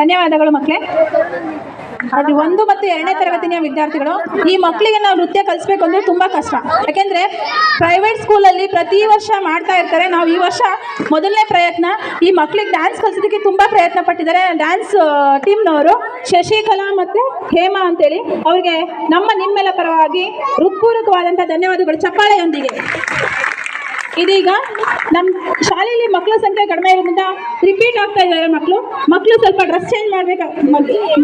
ಧನ್ಯವಾದಗಳು ಮಕ್ಕಳೇ. ಅದು ಒಂದು ಮತ್ತು ಎರಡನೇ ತರಗತಿಯ ವಿದ್ಯಾರ್ಥಿಗಳು. ಈ ಮಕ್ಕಳಿಗೆ ನಾವು ನೃತ್ಯ ಕಲಿಸ್ಬೇಕು ಅಂದರೆ ತುಂಬ ಕಷ್ಟ. ಯಾಕೆಂದರೆ ಪ್ರೈವೇಟ್ ಸ್ಕೂಲಲ್ಲಿ ಪ್ರತಿ ವರ್ಷ ಮಾಡ್ತಾ ಇರ್ತಾರೆ. ನಾವು ಈ ವರ್ಷ ಮೊದಲನೇ ಪ್ರಯತ್ನ ಈ ಮಕ್ಕಳಿಗೆ ಡ್ಯಾನ್ಸ್ ಕಲಿಸೋದಕ್ಕೆ ತುಂಬ ಪ್ರಯತ್ನ ಪಟ್ಟಿದ್ದಾರೆ. ಡ್ಯಾನ್ಸ್ ಟೀಮ್ನವರು ಶಶಿಕಲಾ ಮತ್ತು ಹೇಮಾ ಅಂತೇಳಿ ಅವ್ರಿಗೆ ನಮ್ಮ ನಿಮ್ಮೆಲ್ಲ ಪರವಾಗಿ ಹೃತ್ಪೂರ್ವಕವಾದಂಥ ಧನ್ಯವಾದಗಳು. ಚಪ್ಪಾಳೆಯೊಂದಿಗೆ. ಇದೀಗ ನಮ್ಮ ಶಾಲೆಯಲ್ಲಿ ಮಕ್ಕಳ ಸಂಖ್ಯೆ ಕಡಿಮೆ ಇರೋದ್ರಿಂದ ರಿಪೀಟ್ ಆಗ್ತಾ ಇದ್ದಾರೆ ಮಕ್ಕಳು ಮಕ್ಕಳು ಸ್ವಲ್ಪ ಡ್ರೆಸ್ ಚೇಂಜ್ ಮಾಡಬೇಕು